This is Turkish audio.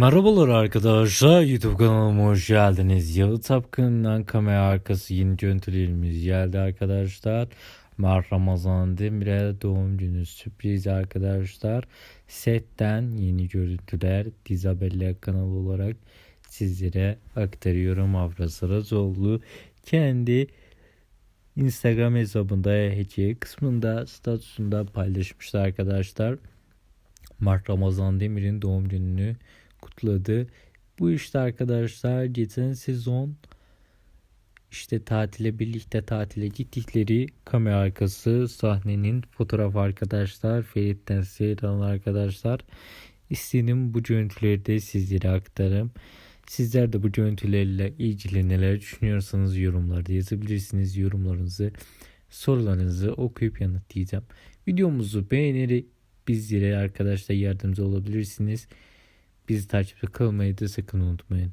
Merhabalar arkadaşlar YouTube kanalıma hoş geldiniz. Yalı Tapkın'dan kamera arkası yeni görüntülerimiz geldi arkadaşlar. Mart Ramazan Demirel doğum günü sürpriz arkadaşlar. Setten yeni görüntüler Dizabella kanalı olarak sizlere aktarıyorum. Afra Saracoğlu kendi Instagram hesabında hediye kısmında statüsünde paylaşmıştı arkadaşlar. Mart Ramazan Demir'in doğum gününü kutladı. Bu işte arkadaşlar geçen sezon işte tatile birlikte tatile gittikleri kamera arkası sahnenin fotoğraf arkadaşlar. Ferit'ten seyran arkadaşlar. İstedim bu görüntüleri de sizlere aktarım. Sizler de bu görüntülerle ilgili neler düşünüyorsanız yorumlarda yazabilirsiniz. Yorumlarınızı, sorularınızı okuyup yanıtlayacağım. Videomuzu beğenerek bizlere arkadaşlar yardımcı olabilirsiniz. Bizi takipte kalmayı da sakın unutmayın.